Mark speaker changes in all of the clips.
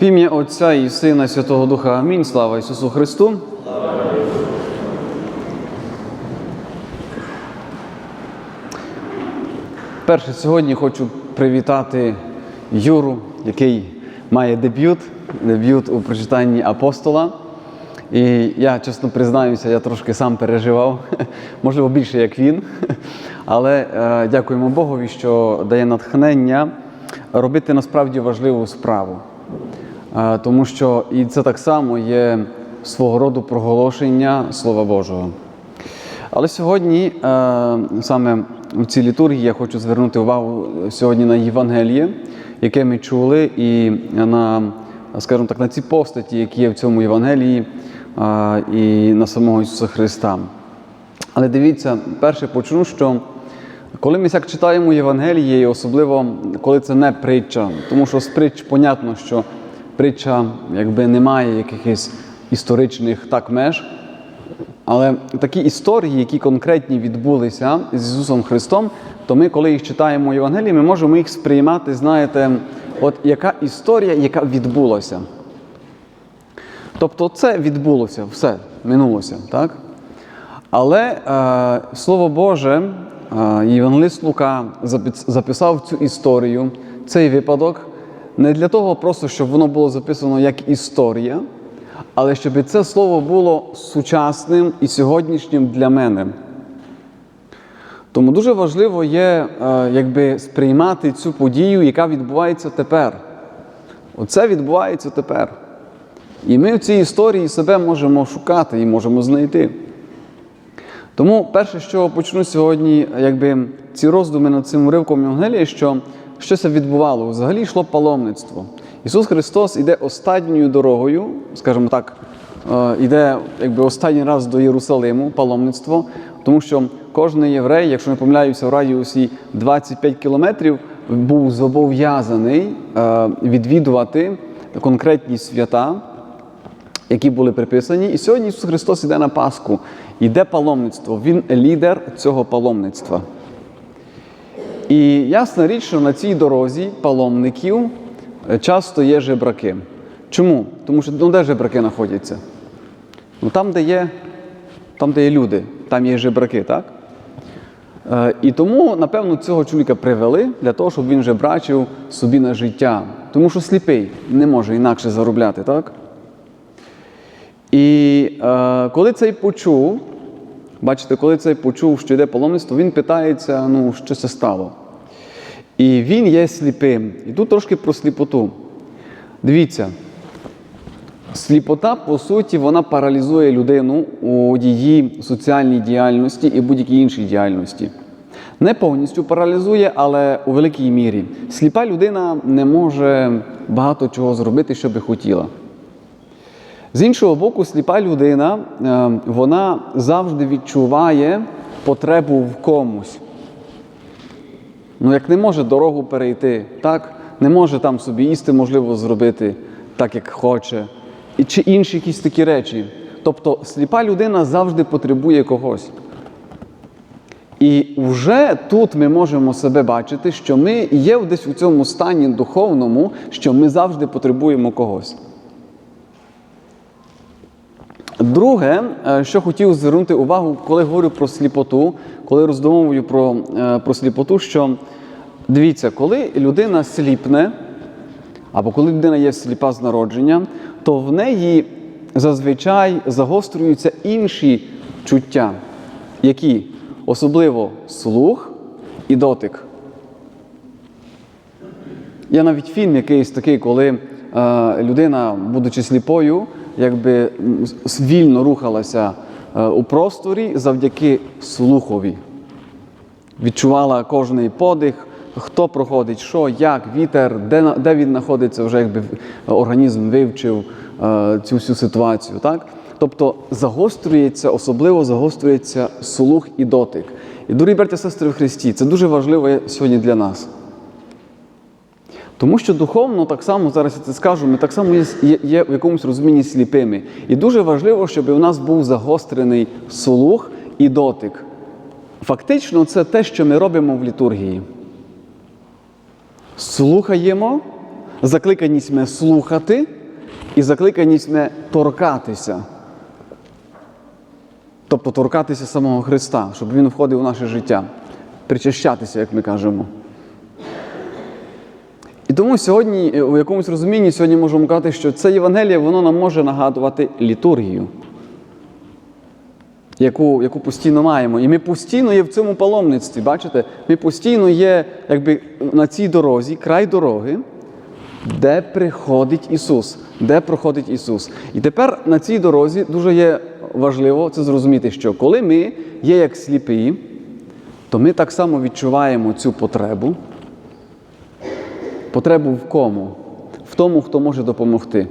Speaker 1: В ім'я Отця і Сина, Святого Духа. Амінь. Слава Ісусу Христу. Перше, сьогодні хочу привітати Юру, який має дебют, дебют у прочитанні апостола. І я чесно признаюся, я трошки сам переживав, можливо, більше як він. Але е, дякуємо Богові, що дає натхнення робити насправді важливу справу. Тому що і це так само є свого роду проголошення Слова Божого. Але сьогодні, е, саме в цій літургії, я хочу звернути увагу сьогодні на Євангеліє, яке ми чули, і на, скажімо так, на ці постаті, які є в цьому Євангелії, е, і на самого Ісуса Христа. Але дивіться, перше почну, що коли ми так читаємо Євангеліє, і особливо коли це не притча, тому що з притч понятно, що притча якби не має якихось історичних так меж. Але такі історії, які конкретні відбулися з Ісусом Христом, то ми, коли їх читаємо в Євангелії, ми можемо їх сприймати, знаєте, от яка історія, яка відбулася. Тобто це відбулося, все, минулося, так? Але е, Слово Боже, е, Євангелист Лука записав цю історію, цей випадок, не для того просто, щоб воно було записано як історія, але щоб це слово було сучасним і сьогоднішнім для мене. Тому дуже важливо є е, якби, сприймати цю подію, яка відбувається тепер. Оце відбувається тепер. І ми в цій історії себе можемо шукати і можемо знайти. Тому перше, що почну сьогодні, якби ці роздуми над цим уривком Євангелія, що щося відбувало. Взагалі йшло паломництво. Ісус Христос іде останньою дорогою, скажімо так, е, іде якби останній раз до Єрусалиму, паломництво, тому що кожен єврей, якщо не помиляюся, в радіусі 25 кілометрів, був зобов'язаний е, відвідувати конкретні свята які були приписані. І сьогодні Ісус Христос іде на Пасху, іде паломництво. Він лідер цього паломництва. І ясна річ, що на цій дорозі паломників е, часто є жебраки. Чому? Тому що ну, де жебраки знаходяться? Ну, там, де є, там, де є люди, там є жебраки, так? Е, І тому, напевно, цього чоловіка привели для того, щоб він жебрачив собі на життя. Тому що сліпий не може інакше заробляти, так? І е, коли цей почув, бачите, коли цей почув, що йде паломництво, він питається, ну, що це стало. І він є сліпим. І тут трошки про сліпоту. Дивіться, сліпота, по суті, вона паралізує людину у її соціальній діяльності і будь-якій іншій діяльності. Не повністю паралізує, але у великій мірі. Сліпа людина не може багато чого зробити, що би хотіла. З іншого боку, сліпа людина, е, вона завжди відчуває потребу в комусь. Ну, як не може дорогу перейти, так? не може там собі їсти, можливо, зробити так, як хоче, і чи інші якісь такі речі. Тобто сліпа людина завжди потребує когось. І вже тут ми можемо себе бачити, що ми є десь у цьому стані духовному, що ми завжди потребуємо когось. Друге, е, що хотів звернути увагу, коли говорю про сліпоту, коли роздумовую про, е, про сліпоту, що дивіться, коли людина сліпне, або коли людина є сліпа з народження, то в неї зазвичай загострюються інші чуття, які особливо слух і дотик. Є навіть фільм якийсь такий, коли е, людина, будучи сліпою, якби вільно рухалася е, у просторі завдяки слухові. Відчувала кожний подих, хто проходить, що, як, вітер, де, де він знаходиться, вже якби організм вивчив е, цю всю ситуацію. Так? Тобто загострюється, особливо загострюється слух і дотик. І, дорогі браття сестри в Христі, це дуже важливо сьогодні для нас. Тому що духовно, так само, зараз я це скажу, ми так само є, є, в якомусь розумінні сліпими. І дуже важливо, щоб у нас був загострений слух і дотик. Фактично, це те, що ми робимо в літургії. Слухаємо, Закликаність ми слухати і закликаність ми торкатися. Тобто торкатися самого Христа, щоб Він входив у наше життя, причащатися, як ми кажемо. Тому сьогодні, е, у якомусь розумінні, сьогодні можемо казати, що це Євангеліє воно нам може нагадувати літургію, яку, яку постійно маємо. І ми постійно є в цьому паломництві. Бачите, ми постійно є якби, на цій дорозі, край дороги, де приходить Ісус. Де проходить Ісус. І тепер на цій дорозі дуже є важливо це зрозуміти, що коли ми є як сліпі, то ми так само відчуваємо цю потребу. Потребу в кому? В тому, хто може допомогти.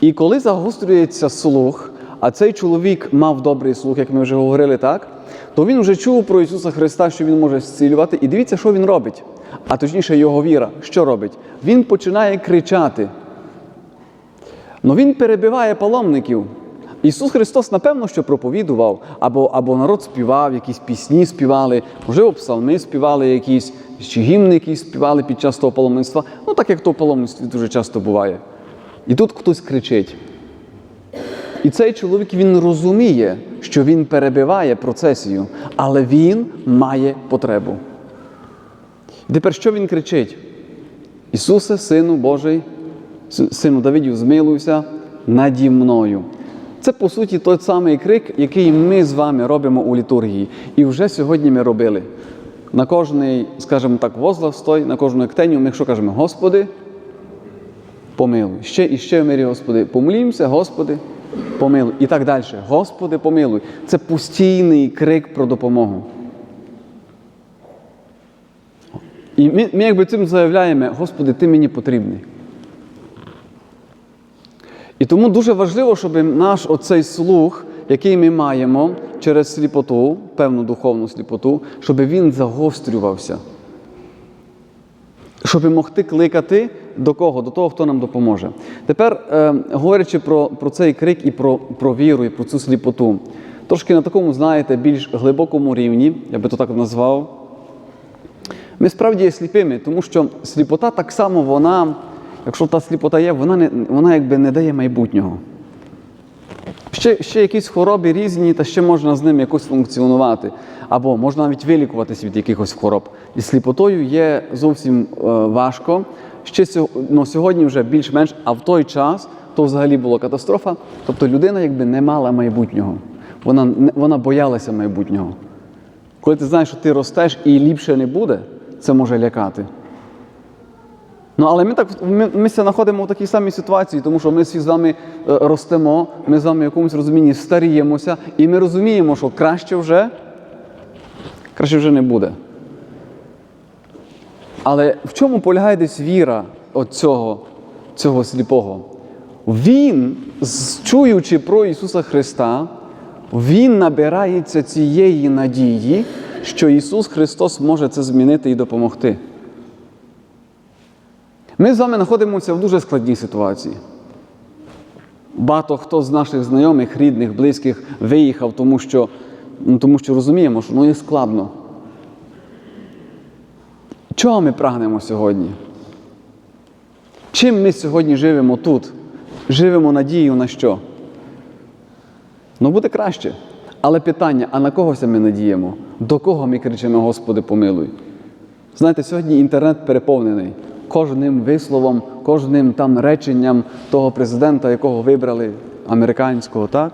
Speaker 1: І коли загострюється слух, а цей чоловік мав добрий слух, як ми вже говорили, так, то він вже чув про Ісуса Христа, що Він може зцілювати. І дивіться, що він робить. А точніше, його віра. Що робить? Він починає кричати. Ну він перебиває паломників. Ісус Христос, напевно, що проповідував, або, або народ співав, якісь пісні співали, можливо, псалми співали якісь, чи гімни якісь співали під час того паломництва. Ну, так як то паломництві дуже часто буває. І тут хтось кричить. І цей чоловік він розуміє, що він перебиває процесію, але він має потребу. І тепер що він кричить? Ісусе, Сину Божий, Сину Давидів, змилуйся наді мною. Це, по суті, той самий крик, який ми з вами робимо у літургії. І вже сьогодні ми робили. На кожний, скажімо так, возглав стой, на кожну ектеню ми що кажемо, Господи, помилуй. Ще і ще в мирі, Господи, помолімося, Господи, помилуй. І так далі. Господи, помилуй. Це постійний крик про допомогу. І ми, ми якби цим заявляємо, Господи, Ти мені потрібний. І тому дуже важливо, щоб наш оцей слух, який ми маємо через сліпоту, певну духовну сліпоту, щоб він загострювався. Щоб могти кликати до кого? До того, хто нам допоможе. Тепер, е, говорячи про, про цей крик і про, про віру, і про цю сліпоту, трошки на такому, знаєте, більш глибокому рівні, я би то так назвав. Ми справді є сліпими, тому що сліпота так само вона, якщо та сліпота є, вона не, вона якби не дає майбутнього. Ще, ще якісь хвороби різні, та ще можна з ними якось функціонувати. Або можна навіть вилікуватись від якихось хвороб. І сліпотою є зовсім е, важко. Ще ну, сьогодні вже більш-менш, а в той час то взагалі була катастрофа. Тобто людина якби не мала майбутнього. Вона, вона боялася майбутнього. Коли ти знаєш, що ти ростеш і ліпше не буде, це може лякати. Ну, але ми так ми, ми знаходимо в такій самій ситуації, тому що ми всі з вами е, ростемо, ми з вами в якомусь розумінні старіємося, і ми розуміємо, що краще вже, краще вже не буде. Але в чому полягає десь віра от цього, цього сліпого? Він, чуючи про Ісуса Христа, він набирається цієї надії, що Ісус Христос може це змінити і допомогти. Ми з вами знаходимося в дуже складній ситуації. Багато хто з наших знайомих, рідних, близьких виїхав, тому що, ну, тому що розуміємо, що ну, є складно. Чого ми прагнемо сьогодні? Чим ми сьогодні живемо тут? Живемо надією на що? Ну, буде краще. Але питання: а на когося ми надіємо? До кого ми кричимо, Господи, помилуй? Знаєте, сьогодні інтернет переповнений кожним висловом, кожним там реченням того президента, якого вибрали американського, так?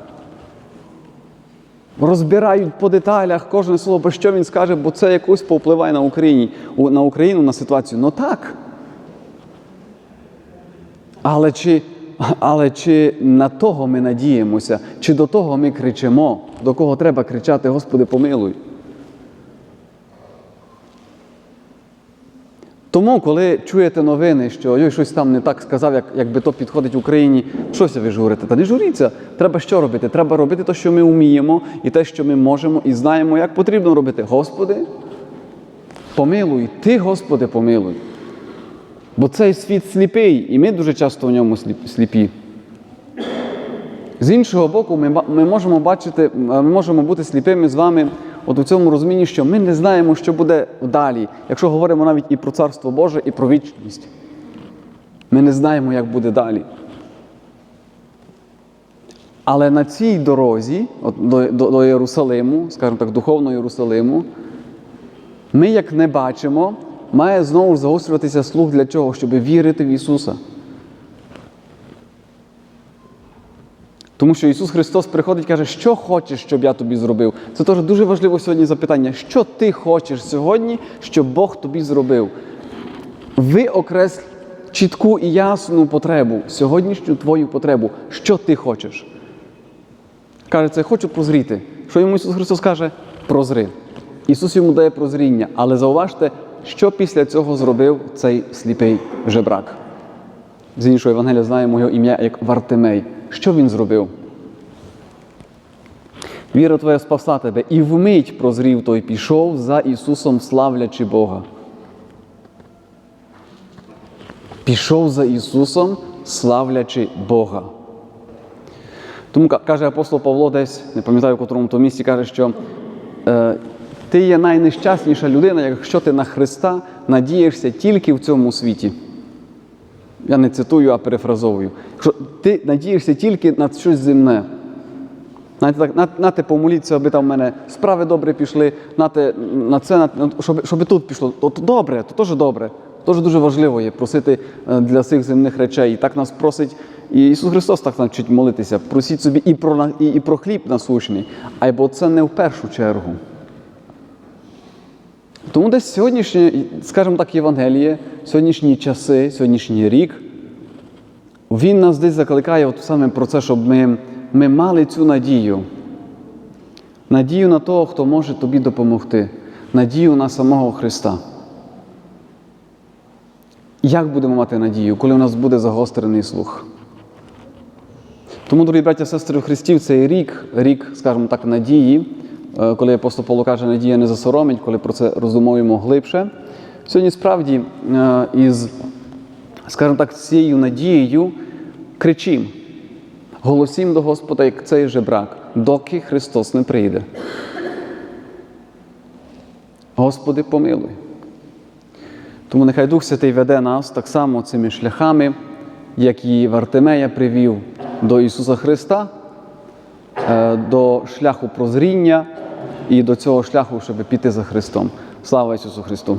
Speaker 1: Розбирають по деталях кожне слово, що він скаже, бо це якось повпливає на Україні, на Україну, на ситуацію. Ну так. Але чи, але чи на того ми надіємося, чи до того ми кричимо, до кого треба кричати, Господи, помилуй. Тому, коли чуєте новини, що ой, щось там не так сказав, як, якби то підходить Україні, щося ви журите? Та не журіться. Треба що робити? Треба робити те, що ми вміємо, і те, що ми можемо, і знаємо, як потрібно робити. Господи, помилуй, ти, Господи, помилуй. Бо цей світ сліпий, і ми дуже часто в ньому сліп- сліпі. З іншого боку, ми, ми можемо бачити, ми можемо бути сліпими з вами от у цьому розумінні, що ми не знаємо, що буде далі, якщо говоримо навіть і про Царство Боже, і про вічність. Ми не знаємо, як буде далі. Але на цій дорозі от, до, до, до Єрусалиму, скажімо так, духовного Єрусалиму, ми, як не бачимо, має знову загострюватися слух для чого? Щоб вірити в Ісуса. Тому що Ісус Христос приходить і каже, що хочеш, щоб я тобі зробив. Це теж дуже важливо сьогодні запитання, що ти хочеш сьогодні, щоб Бог тобі зробив. Ви окресліть чітку і ясну потребу, сьогоднішню твою потребу, що ти хочеш. Каже, це хочу прозріти. Що йому Ісус Христос каже? Прозри. Ісус йому дає прозріння, але зауважте, що після цього зробив цей сліпий жебрак. З іншого Євангелія знаємо його ім'я як Вартимей. Що він зробив? Віра твоя спасла тебе, і вмить прозрів той пішов за Ісусом, славлячи Бога. Пішов за Ісусом, славлячи Бога. Тому каже апостол Павло десь, не пам'ятаю в котрому то місці, каже, що е, ти є найнещасніша людина, якщо ти на Христа надієшся тільки в цьому світі. Я не цитую, а перефразовую. Якщо ти надієшся тільки на щось земне. Так, на, нате помоліться, аби там в мене справи добре пішли, нате, на це, на, щоб, щоб тут пішло. То, то добре, то теж добре. Теж дуже важливо є просити е, для цих земних речей. І так нас просить, і Ісус Христос так навчить молитися. Просіть собі і про, і, і про хліб насущний, а бо це не в першу чергу. Тому десь сьогоднішнє, скажімо так, Євангеліє, сьогоднішні часи, сьогоднішній рік, він нас десь закликає от саме про це, щоб ми, ми мали цю надію. Надію на того, хто може тобі допомогти. Надію на самого Христа. Як будемо мати надію, коли у нас буде загострений слух? Тому, дорогі браття, сестри в Христі, цей рік, рік, скажімо так, надії, коли апостол Павло каже, надія не засоромить, коли про це роздумуємо глибше. Сьогодні справді е, із, скажімо так, цією надією кричим, голосім до Господа, як цей жебрак, доки Христос не прийде. Господи, помилуй. Тому нехай Дух Святий веде нас так само цими шляхами, як і Вартимея привів до Ісуса Христа, е, до шляху прозріння і до цього шляху, щоб піти за Христом. Слава Ісусу Христу!